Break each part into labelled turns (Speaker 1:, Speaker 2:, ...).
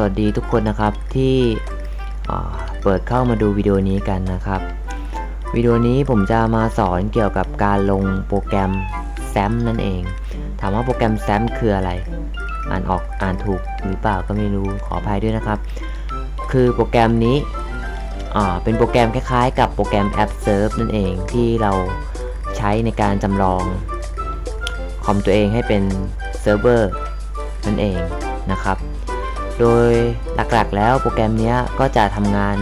Speaker 1: สวัสดีทุกคนนะครับที่เปิดเข้ามาดูวิดีโอนี้กันนะครับวิดีโอนี้ผมจะมาสอนเกี่ยวกับการลงโปรแกรม SAM นั่นเอง ถามว่าโปรแกรม SAM คืออะไร อ่านออกอ่านถูกหรือเปล่าก็ไม่รู้ขออภัยด้วยนะครับ คือโปรแกรมนี้เป็นโปรแกรมคล้าย ๆ กับโปรแกรม App Serve นั่นเองที่เราใช้ในการจำลองคอมตัวเองให้เป็นเซิร์ฟเวอร์นั่นเองนะครับ โดยหลักๆแล้วโปรแกรมนี้ก็จะทำงาน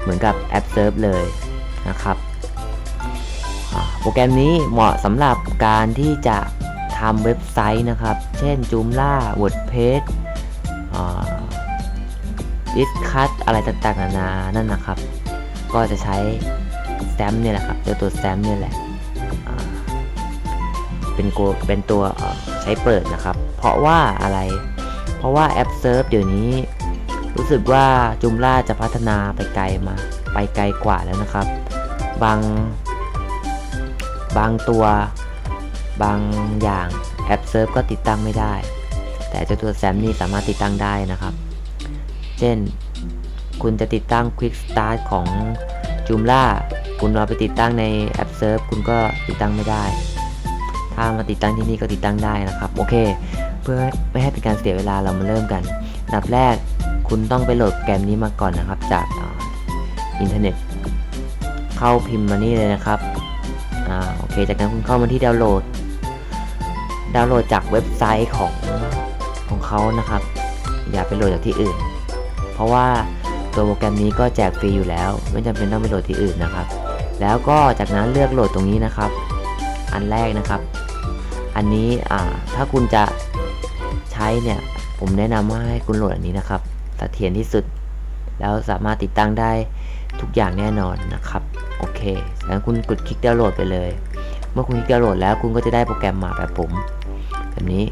Speaker 1: เหมือนกับ App Serve เลยนะครับโปรแกรมนี้เหมาะสำหรับการที่จะทำเว็บไซต์นะครับ เช่น Joomla WordPress ดิสคัตอะไรต่างๆนานานั่นนะครับ ก็จะใช้ SAM เนี่ยแหละครับเจ้าตัว SAM เนี่ยแหละเป็นโกเป็นตัวใช้เปิดนะครับ เพราะว่าอะไร ราะว่าแอป Surf เดี๋ยวนี้ รู้สึกว่าจุมล่าจะพัฒนาไปไกลมา ไปไกลกว่าแล้วนะครับ บาง บางตัวบางอย่างแอป Surf ก็ติดตั้งไม่ได้ แต่เจ้าตัว SAM นี่สามารถติดตั้งได้นะครับ เช่น คุณจะติดตั้ง Quick Start ของ Joomla คุณเอาไปติดตั้งในแอป Surf คุณก็ติดตั้งไม่ได้ ถ้ามาติดตั้งที่นี่ก็ติดตั้งได้นะครับ โอเค เพื่อไม่ให้เป็นการเสียเวลาเรามาเริ่มกันอันดับแรกคุณต้องไปโหลดโปรแกรมนี้มาก่อนนะครับ จากอ,อินเทอร์เน็ต เข้าพิมพ์มานี่เลยนะครับอ่าโอเค จากนั้นคุณเข้ามาที่ดาวน์โหลด ดาวน์โหลดจากเว็บไซต์ของของเขานะครับ อย่าไปโหลดจากที่อื่น เพราะว่าตัวโปรแกรมนี้ก็แจกฟรีอยู่แล้ว ไม่จำเป็นต้องไปโหลดที่อื่นนะครับ แล้วก็จากนั้นเลือกโหลดตรงนี้นะครับ อันแรกนะครับ อันนี้อ่าถ้าคุณจะ ใช้เนี่ย ผมแนะนำว่าให้คุณโหลดอันนี้นะครับเสถียรที่สุด แล้วสามารถติดตั้งได้ทุกอย่างแน่นอนนะครับ โอเคแล้วคุณกดคลิกดาวน์โหลดไปเลย เมื่อคุณคลิกดาวน์โหลดแล้วคุณก็จะได้โปรแกรมมาแบบผม แบบนี้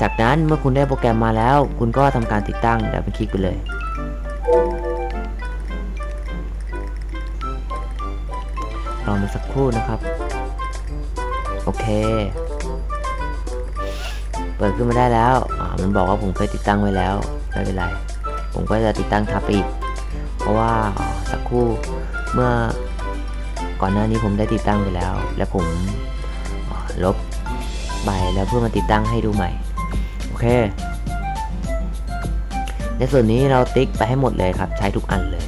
Speaker 1: จากนั้นเมื่อคุณได้โปรแกรมมาแล้ว คุณก็ทำการติดตั้งแล้วคลิกไปเลยรอมาสักครู่นะครับ โอเค เปิดขึ้นมาได้แล้วมันบอกว่าผมเคยติดตั้งไว้แล้ว ไม่เป็นไร ผมก็จะติดตั้งทับไปอีก เพราะว่าสักครู่เมื่อก่อนหน้านี้ผมได้ติดตั้งไปแล้ว และผมลบไปแล้วเพื่อมาติดตั้งให้ดูใหม่ โอเค ในส่วนนี้เราติ๊กไปให้หมดเลยครับ ใช้ทุกอันเลย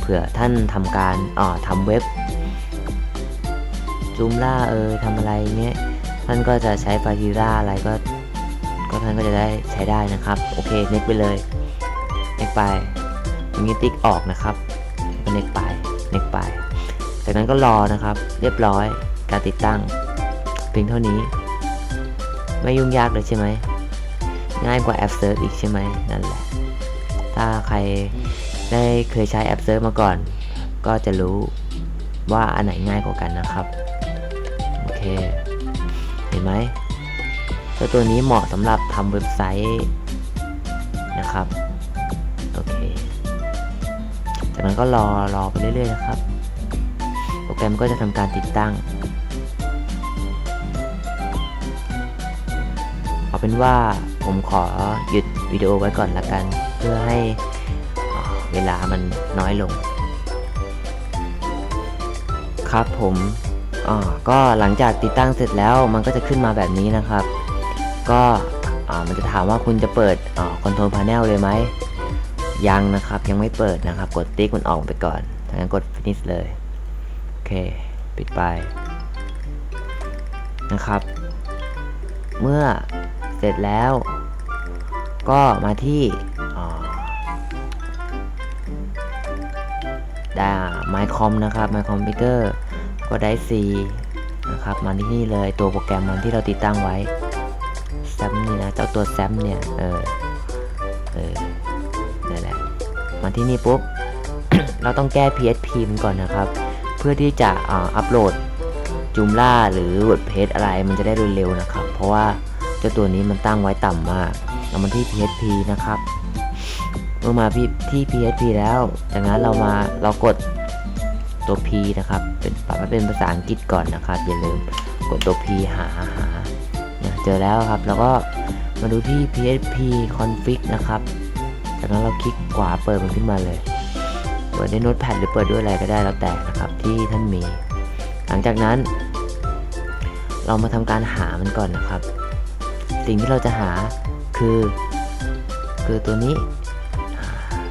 Speaker 1: เผื่อท่านทำการอ่าทำเว็บจูมล่าเออทำอะไรเงี้ยท่านก็จะใช้ฟาจิล่าอะไรก็ ก็ท่านก็จะได้ใช้ได้นะครับ โอเคเน็กไปเลยเน็กไปอย่างนี้ติ๊กออกนะครับก็เน็กไปเน็กไป จากนั้นก็รอนะครับ เรียบร้อยการติดตั้งเพียงเท่านี้ ไม่ยุ่งยากเลยใช่ไหมง่ายกว่าแอปเซิร์ฟอีกใช่ไหมนั่นแหละ ถ้าใครได้เคยใช้แอปเซิร์ฟมาก่อน ก็จะรู้ว่าอันไหนง่ายกว่ากันนะครับ โอเค เห็นไหม เจ้าตัวนี้เหมาะสำหรับทำเว็บไซต์นะครับ โอเค จากนั้นก็รอรอไปเรื่อยๆนะครับ โปรแกรมก็จะทำการติดตั้ง เอาเป็นว่าผมขอหยุดวิดีโอไว้ก่อนละกัน เพื่อให้เวลามันน้อยลง ครับผมอ่าก็หลังจากติดตั้งเสร็จแล้วมันก็จะขึ้นมาแบบนี้นะครับ ก็มันจะถามว่าคุณจะเปิดคอนโทรลพา n นลเลยไหมยังนะครับยังไม่เปิดนะครับ กดติ๊กมันออกไปก่อนจากนั้นกด finish เลย โอเค ปิดไปนะครับ เมื่อเสร็จแล้ว ก็มาที่อ่าได้ MyCom นะครับ My Computer ก็ได้ C นะครับมาที่นี่เลยตัวโปรแกรมมันที่เราติดตั้งไว้ SAM นี่นะ เจ้าตัว SAM เนี่ย เออ เออนั่แหละ มาที่นี่ปุ๊บ เราต้องแก้ PHP มันก่อนนะครับ เพื่อที่จะอ,อัปโหลด Joomla หรือ WordPress อะไรมันจะได้เร็วๆนะครับ เพราะว่าเจ้าตัวนี้มันตั้งไว้ต่ำมาก เรามาที่ PHP นะครับ เมื่อมาที่ PHP แล้ว จากนั้นเรามาเรากดตัว P นะครับ เป็นปรับให้เป็นภาษาอังกฤษก่อนนะครับ อย่าลืมกดตัว P หาหา เจอแล้วครับ แล้วก็มาดูที่ PHP config นะครับ จากนั้นเราคลิกขวาเปิดมันขึ้นมาเลย เปิดด้วยโน้ตแพดหรือเปิดด้วยอะไรก็ได้แล้วแต่นะครับที่ท่านมี หลังจากนั้น เรามาทำการหามันก่อนนะครับ สิ่งที่เราจะหาคือ คือตัวนี้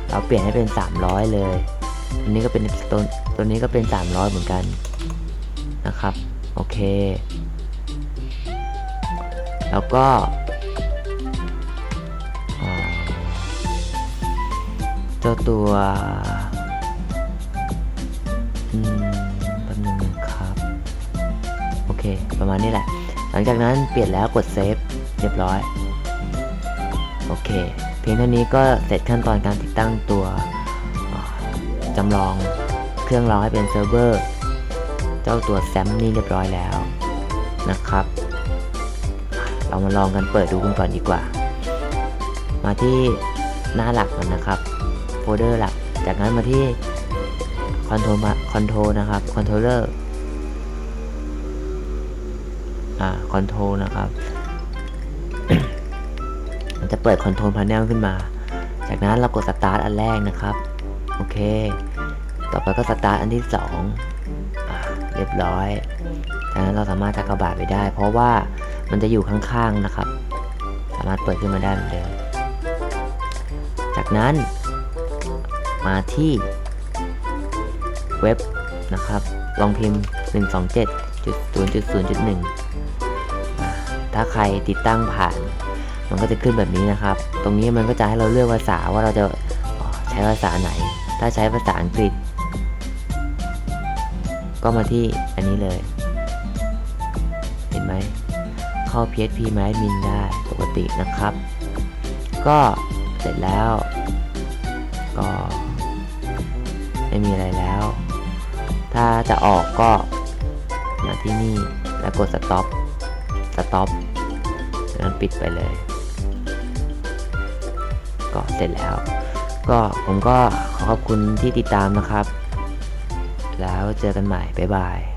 Speaker 1: เราเปลี่ยนให้เป็น 300 เลยตัวนี้ก็เป็นตัวตัวนี้ก็เป็น 300 เหมือนกันนะครับ โอเค แล้วก็เจ้าตัวอืมแป๊บนึงนะครับ โอเค ประมาณนี้แหละ หลังจากนั้นเปลี่ยนแล้วกดเซฟเรียบร้อย โอเค เพียงเท่านี้ก็เสร็จขั้นตอนการติดตั้งตัวจำลองเครื่องเราให้เป็นเซิร์ฟเวอร์ เจ้าตัวแซมนี่เรียบร้อยแล้วนะครับ เรามาลองกันเปิดดูกันก่อนดีกว่า มาที่หน้าหลักก่อนนะครับ โฟลเดอร์หลัก จากนั้นมาที่คอนโทรลคอนโทรนะครับคอนโทรเลอร์อ่าคอนโทรนะครับ มันจะเปิดคอนโทรลพา n e l ขึ้นมา จากนั้นเรากดสตาร์ทอันแรกนะครับ โอเค ต่อไปก็สตาร์ทอันที่สองอ่าเรียบร้อยจากนั้นเราสามารถจะกระบาดไปได้ เพราะว่า มันจะอยู่ข้างๆนะครับ สามารถเปิดขึ้นมาได้เหมือนเดิม จากนั้น มาที่เว็บนะครับ ลองพิมพ์ 127.0.0.1อ่าถ้าใครติดตั้งผ่าน มันก็จะขึ้นแบบนี้นะครับ ตรงนี้มันก็จะให้เราเลือกภาษาว่าเราจะใช้ภาษาไหน ถ้าใช้ภาษาอังกฤษ ก็มาที่อันนี้เลย เข้า PHP ไม้มินได้ปกตินะครับ ก็เสร็จแล้ว ก็ไม่มีอะไรแล้ว ถ้าจะออกก็มาที่นี่แล้วกด stop stop จากนั้นปิดไปเลย ก็เสร็จแล้ว ก็ผมก็ขอขอบคุณที่ติดตามนะครับ แล้วเจอกันใหม่ บ๊ายบาย